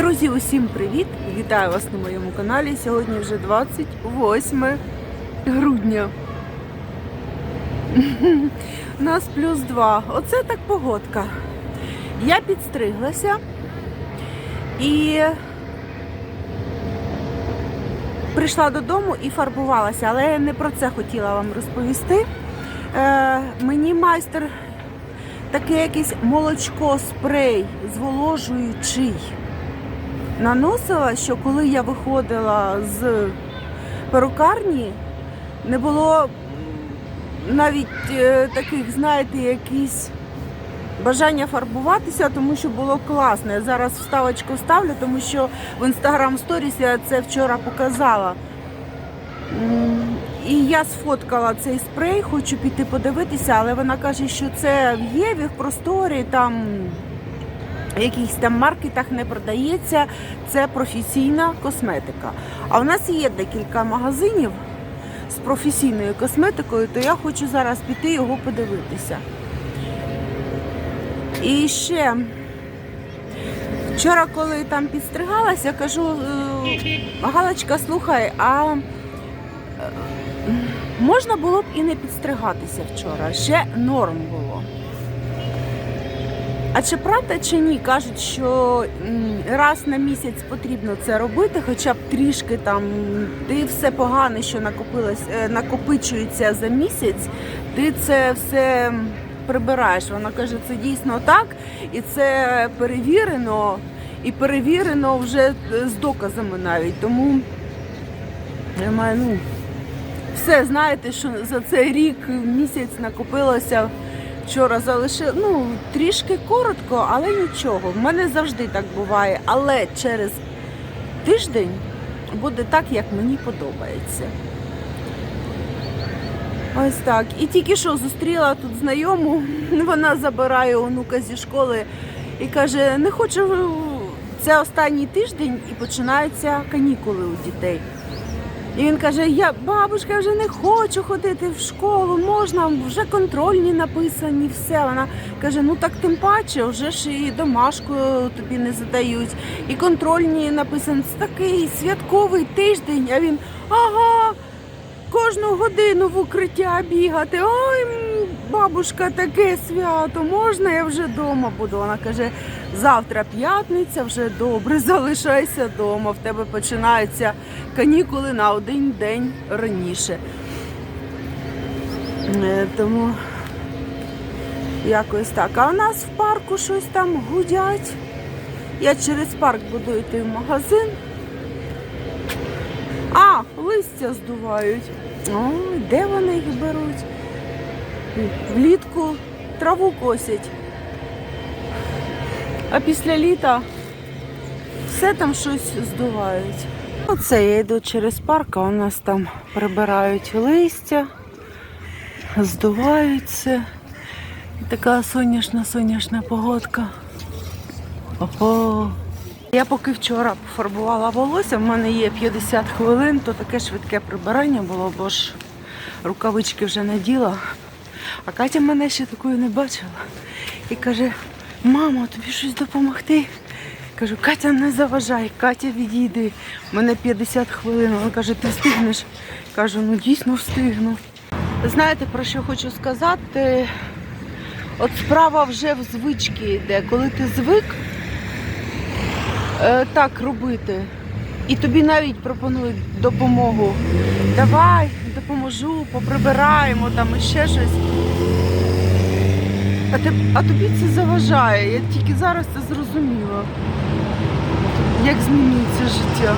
Друзі, усім привіт! Вітаю вас на моєму каналі. Сьогодні вже 28 грудня. У нас плюс 2. Оце так погодка. Я підстриглася і прийшла додому і фарбувалася, але я не про це хотіла вам розповісти. Е, мені майстер такий якийсь молочко спрей зволожуючий наносила, що коли я виходила з перукарні, не було навіть е, таких, знаєте, якісь бажання фарбуватися, тому що було класно. Я зараз вставочку ставлю, тому що в інстаграм сторіс я це вчора показала. І я сфоткала цей спрей, хочу піти подивитися, але вона каже, що це в Єві, в просторі, там в якихось там маркетах не продається. Це професійна косметика. А в нас є декілька магазинів з професійною косметикою, то я хочу зараз піти його подивитися. І ще вчора, коли там підстригалася, кажу, «Е, Галочка, слухай, а е, можна було б і не підстригатися вчора. Ще норм було. А чи правда чи ні? Кажуть, що раз на місяць потрібно це робити, хоча б трішки там ти все погане, що накопилось, е, накопичується за місяць, ти це все прибираєш. Вона каже, це дійсно так, і це перевірено, і перевірено вже е, з доказами навіть. Тому я маю, ну, все, знаєте, що за цей рік місяць накопилося. Вчора залишив, ну, трішки коротко, але нічого. В мене завжди так буває. Але через тиждень буде так, як мені подобається. Ось так. І тільки що зустріла тут знайому, вона забирає онука зі школи і каже, не хочу, це останній тиждень і починаються канікули у дітей. І він каже: Я бабушка, я вже не хочу ходити в школу, можна, вже контрольні написані, все. Вона каже: ну так тим паче, вже ж і домашку тобі не задають, і контрольні написані. Це такий святковий тиждень. А він ага, кожну годину в укриття бігати. Ой, бабушка, таке свято, можна я вже вдома буду. Вона каже, завтра п'ятниця, вже добре, залишайся вдома. В тебе починаються канікули на один день раніше. Е, Тому якось так. А у нас в парку щось там гудять. Я через парк буду йти в магазин. А, листя здувають. Ой, де вони їх беруть? Влітку траву косять. А після літа все там щось здувають. Оце я йду через парк, а у нас там прибирають листя, здуваються. І така сонячна погодка. Ого. Я поки вчора пофарбувала волосся, в мене є 50 хвилин, то таке швидке прибирання було, бо ж рукавички вже наділа. А Катя мене ще такою не бачила. І каже, мамо, тобі щось допомогти? Кажу, Катя, не заважай, Катя, відійди. Мене 50 хвилин. Вона каже, ти встигнеш? Кажу, ну дійсно встигну. Знаєте, про що хочу сказати? От справа вже в звичці йде. Коли ти звик е, так робити, і тобі навіть пропонують допомогу. Давай, допоможу, поприбираємо там і ще щось. А, ти, а тобі це заважає. Я тільки зараз це зрозуміла. Як змінюється життя.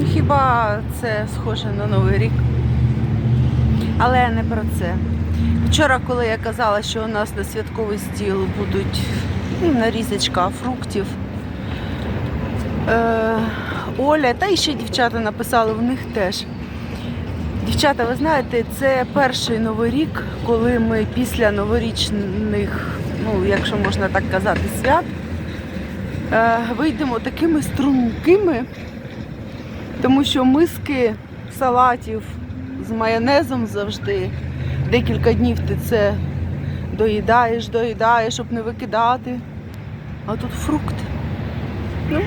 Ну, хіба це схоже на Новий рік? Але не про це. Вчора, коли я казала, що у нас на святковий стіл будуть ну, нарізочка фруктів, е, Оля, та і ще дівчата написали, в них теж. Дівчата, ви знаєте, це перший новий рік, коли ми після новорічних, ну, якщо можна так казати, свят, е, вийдемо такими стрункими, тому що миски салатів з майонезом завжди. Декілька днів ти це доїдаєш, доїдаєш, щоб не викидати. а тут фрукт. Ну,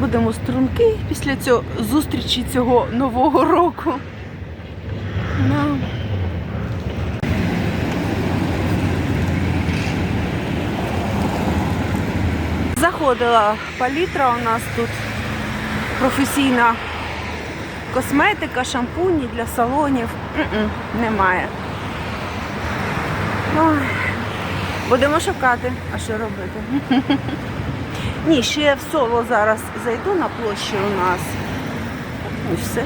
будемо струнки після цього зустрічі цього нового року. Ну. Заходила палітра у нас тут професійна косметика, шампуні для салонів. М-м, немає. Ой, будемо шукати, а що робити? Ні, ще я в соло зараз зайду на площі у нас. І все.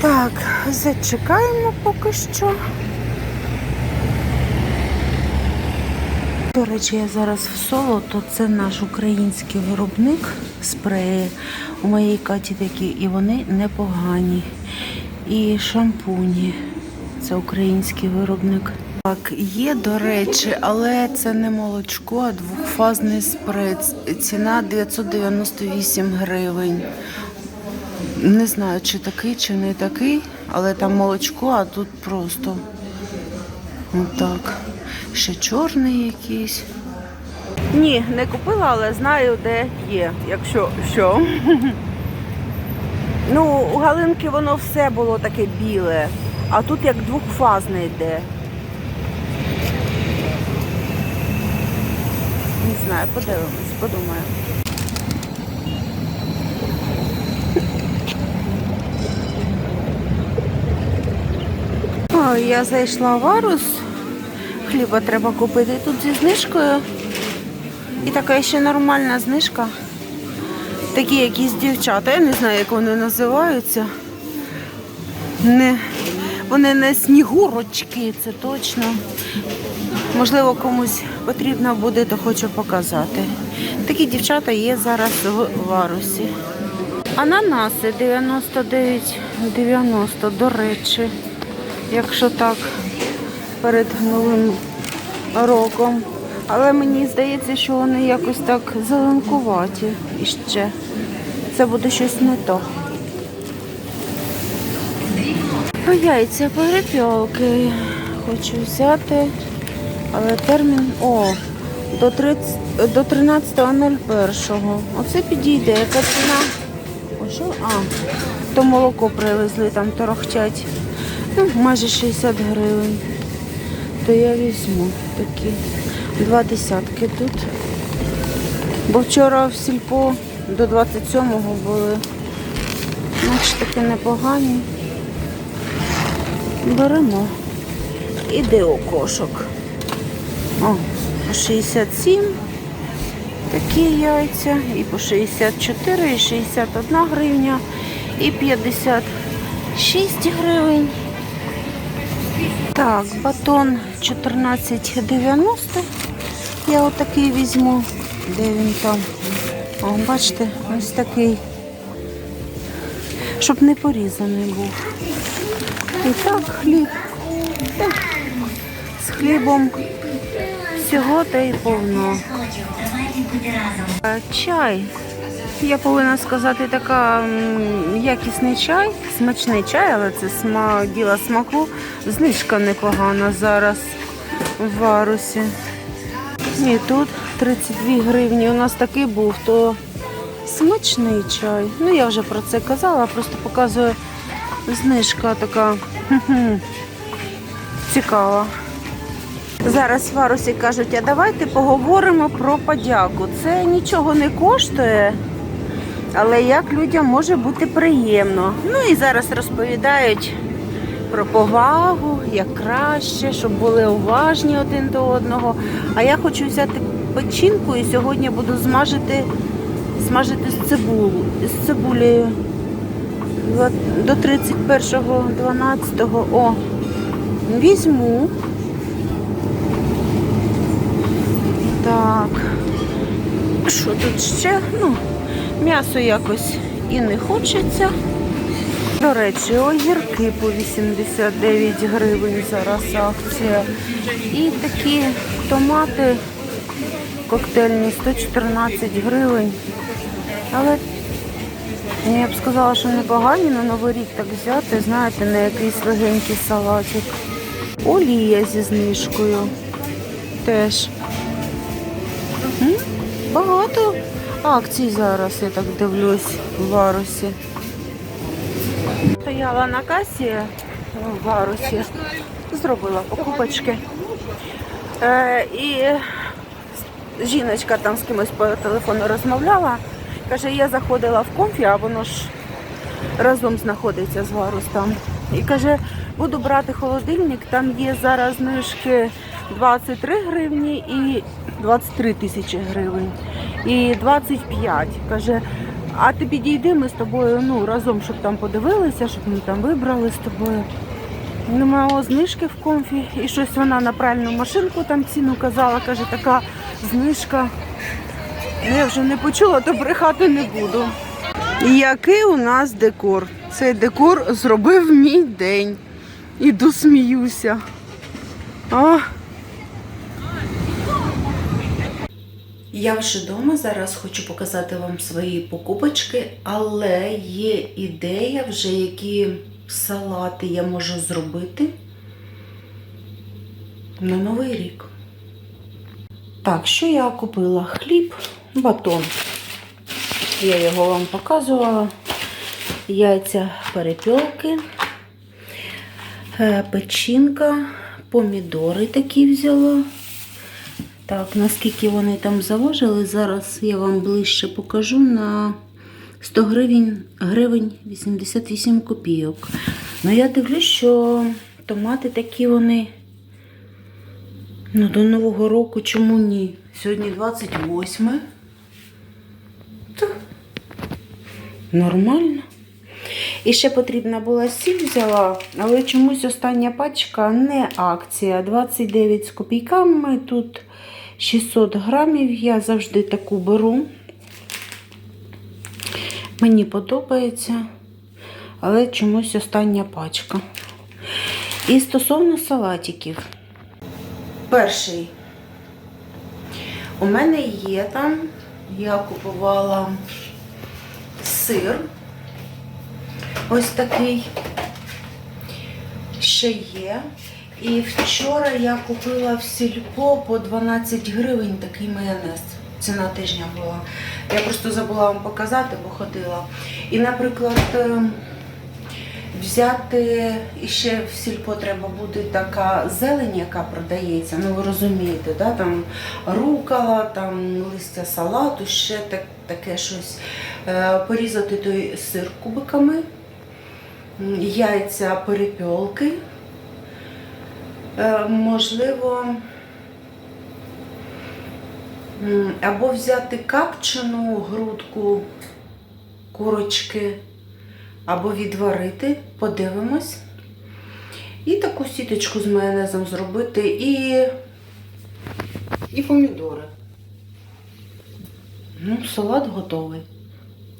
Так, зачекаємо поки що. До речі, я зараз в соло, то це наш український виробник спреї. У моїй Каті такі, і вони непогані. І шампуні. Це український виробник. Так, є, до речі, але це не молочко, а двохфазний спрей. Ціна 998 гривень. Не знаю, чи такий, чи не такий, але там молочко, а тут просто отак. Ще чорний якийсь. Ні, не купила, але знаю, де є, якщо що. Ну, у Галинки воно все було таке біле, а тут як двохфазне йде. Знаю, подивимось, подумаю. О, я зайшла в Арус. Хліба треба купити тут зі знижкою. І така ще нормальна знижка. Такі якісь дівчата, я не знаю, як вони називаються. Не, вони не снігурочки, це точно. Можливо, комусь потрібно буде, то хочу показати. Такі дівчата є зараз в Варусі. Ананаси 99,90, до речі, якщо так, перед новим роком. Але мені здається, що вони якось так зеленкуваті іще. Це буде щось не то. По яйця перепілки хочу взяти, але термін о, до 30, до 13.01. Оце підійде. Яка ціна? О, що? А, то молоко привезли, там торохтять. Ну, майже 60 гривень. То я візьму такі. Два десятки тут. Бо вчора в сільпо до 27-го були. Значить таки непогані. Беремо. Іде окошок. О, по 67 такі яйця, і по 64, і 61 гривня, і 56 гривень. Так, батон 14,90. Я отакий візьму. Де він там? О, бачите, ось такий. Щоб не порізаний був. І так, хліб. Так. З хлібом всього та й повно. Чай. Я повинна сказати, така якісний чай, смачний чай, але це сма, діло смаку. Знижка непогана зараз в варусі. І тут 32 гривні. У нас такий був, то смачний чай. Ну я вже про це казала, просто показую знижка така цікава. Зараз в Варусі кажуть, а давайте поговоримо про подяку. Це нічого не коштує, але як людям може бути приємно. Ну і зараз розповідають про повагу, як краще, щоб були уважні один до одного. А я хочу взяти печінку і сьогодні буду змажити, смажити з цибулю, з цибулею. До 31.12. О, візьму. Так. Що тут ще? Ну, м'ясо якось і не хочеться. До речі, огірки по 89 гривень зараз акція. І такі томати коктейльні 114 гривень. Але я б сказала, що непогані на Новий рік так взяти, знаєте, на якийсь легенький салатик. Олія зі знижкою теж М? Багато акцій зараз, я так дивлюсь, в Варусі. Стояла на касі в Варусі, зробила покупочки. Е, і жіночка там з кимось по телефону розмовляла. Каже, я заходила в комфі, а воно ж разом знаходиться з Варус там. І каже, буду брати холодильник, там є зараз знижки 23 гривні і 23 тисячі гривень. І 25. Каже, а ти підійди, ми з тобою ну, разом, щоб там подивилися, щоб ми там вибрали з тобою. Немає знижки в комфі. І щось вона на пральну машинку там ціну казала, каже, така знижка. Ну, Я вже не почула, то брехати не буду. Який у нас декор? Цей декор зробив мій день. Іду сміюся. А. Я вже вдома зараз хочу показати вам свої покупочки, але є ідея вже, які салати я можу зробити на Новий рік. Так, що я купила? Хліб, батон. Я його вам показувала. Яйця перепілки, е, печінка, помідори такі взяла. Так, наскільки вони там заважили, зараз я вам ближче покажу на 100 гривень, гривень 88 копійок. Ну я дивлюсь, що томати такі вони. Ну, до Нового року чому ні? Сьогодні 28. Та, Нормально. І ще потрібна була сіль взяла, але чомусь остання пачка не акція. 29 з копійками. Тут 600 грамів. Я завжди таку беру. Мені подобається, але чомусь остання пачка. І стосовно салатиків. Перший. У мене є там, я купувала сир. Ось такий. Ще є. І вчора я купила в сільпо по 12 гривень такий майонез. Ціна тижня була. Я просто забула вам показати, бо ходила. І, наприклад, е, взяти і ще в сільпо треба буде така зелень, яка продається. Ну ви розумієте, да? там рукала, там листя салату, ще так, таке щось. Е, Порізати той сир кубиками, яйця перепілки. Е, Можливо, або взяти капчену грудку курочки, або відварити, подивимось. І таку сіточку з майонезом зробити і, і помідори. Ну, салат готовий.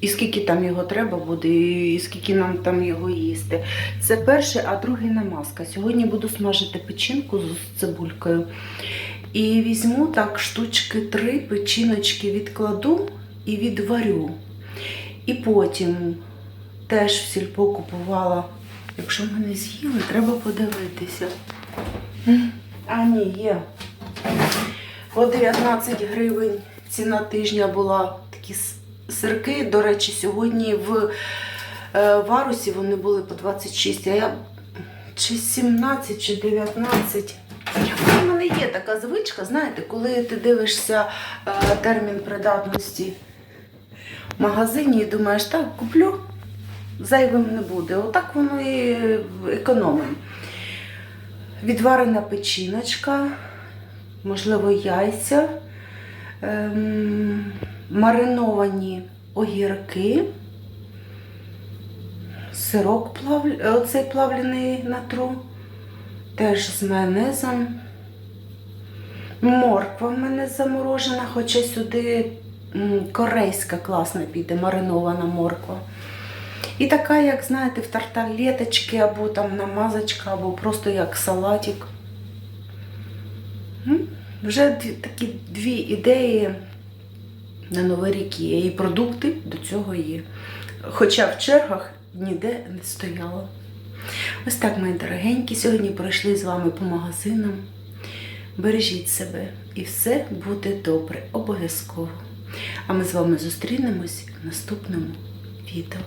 І скільки там його треба буде, і скільки нам там його їсти. Це перше, а другий намазка. Сьогодні буду смажити печінку з цибулькою. І візьму так штучки три печіночки відкладу і відварю. І потім теж в сільпо купувала. Якщо мене з'їли, треба подивитися. А, ні, є. По 19 гривень ціна тижня була такі сирки. До речі, сьогодні в е, Варусі вони були по 26, а я чи 17, чи 19. У мене є така звичка, знаєте, коли ти дивишся е, термін придатності в магазині і думаєш, так, куплю, зайвим не буде. Отак воно і економимо. Відварена печіночка, можливо, яйця, ем, мариновані огірки, сирок плав... оцей плавлений на тру, теж з майонезом. Морква в мене заморожена, хоча сюди корейська класна піде, маринована морква. І така, як знаєте, в тарталеточки, або там намазочка, або просто як салатик. Вже такі дві ідеї на Новий рік є. І продукти до цього є. Хоча в чергах ніде не стояло. Ось так, мої дорогенькі. Сьогодні пройшли з вами по магазинам. бережіть себе і все буде добре, обов'язково. А ми з вами зустрінемось в наступному відео.